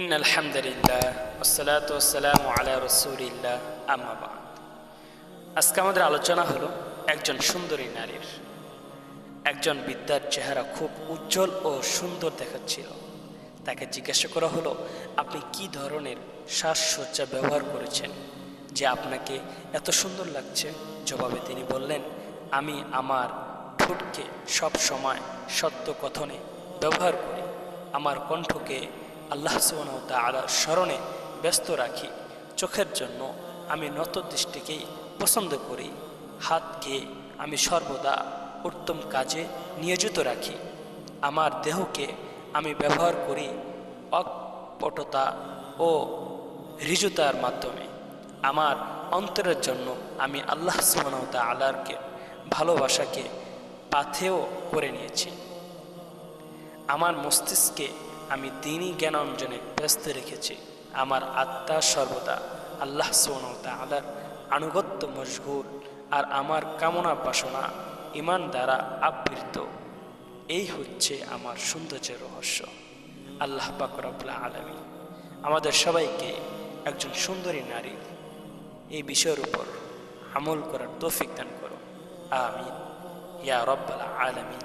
In আলহামদুলিল্লাহ ওসালাত ওসালাম আলা রসুলিল্লাহ আম্মাবাদ আজকে আমাদের আলোচনা হলো একজন সুন্দরী নারীর। একজন বিদ্যার চেহারা খুব উজ্জ্বল ও সুন্দর দেখাচ্ছিল। তাকে জিজ্ঞাসা করা হলো, আপনি কি ধরনের সাজসজ্জা ব্যবহার করেছেন যে আপনাকে এত সুন্দর লাগছে? জবাবে তিনি বললেন, আমি আমার ঠোঁটকে সব সময় সত্য কথনে ব্যবহার করি। আমার কণ্ঠকে আল্লাহ আলার স্মরণে ব্যস্ত রাখি। চোখের জন্য আমি নত দৃষ্টিকেই পছন্দ করি। হাতকে আমি সর্বদা উত্তম কাজে নিয়োজিত রাখি। আমার দেহকে আমি ব্যবহার করি অকপটতা ও ঋজুতার মাধ্যমে। আমার অন্তরের জন্য আমি আল্লাহ সুবাহতা আল্লাহকে ভালোবাসাকে পাথেও করে নিয়েছি। আমার মস্তিষ্কে আমি জ্ঞান অর্জনে ব্যস্ত রেখেছি। আমার আত্মা সর্বদা আল্লাহ আল্লাহর আনুগত্য মশগুল আর আমার কামনা বাসনা ইমান দ্বারা আবৃত। এই হচ্ছে আমার সৌন্দর্যের রহস্য। আল্লাহ পাকরাবুল্লাহ আলমী আমাদের সবাইকে একজন সুন্দরী নারী এই বিষয়ের উপর আমল করার তৌফিক দান করো আমিন। ইয়া রব্বাল আলমিন।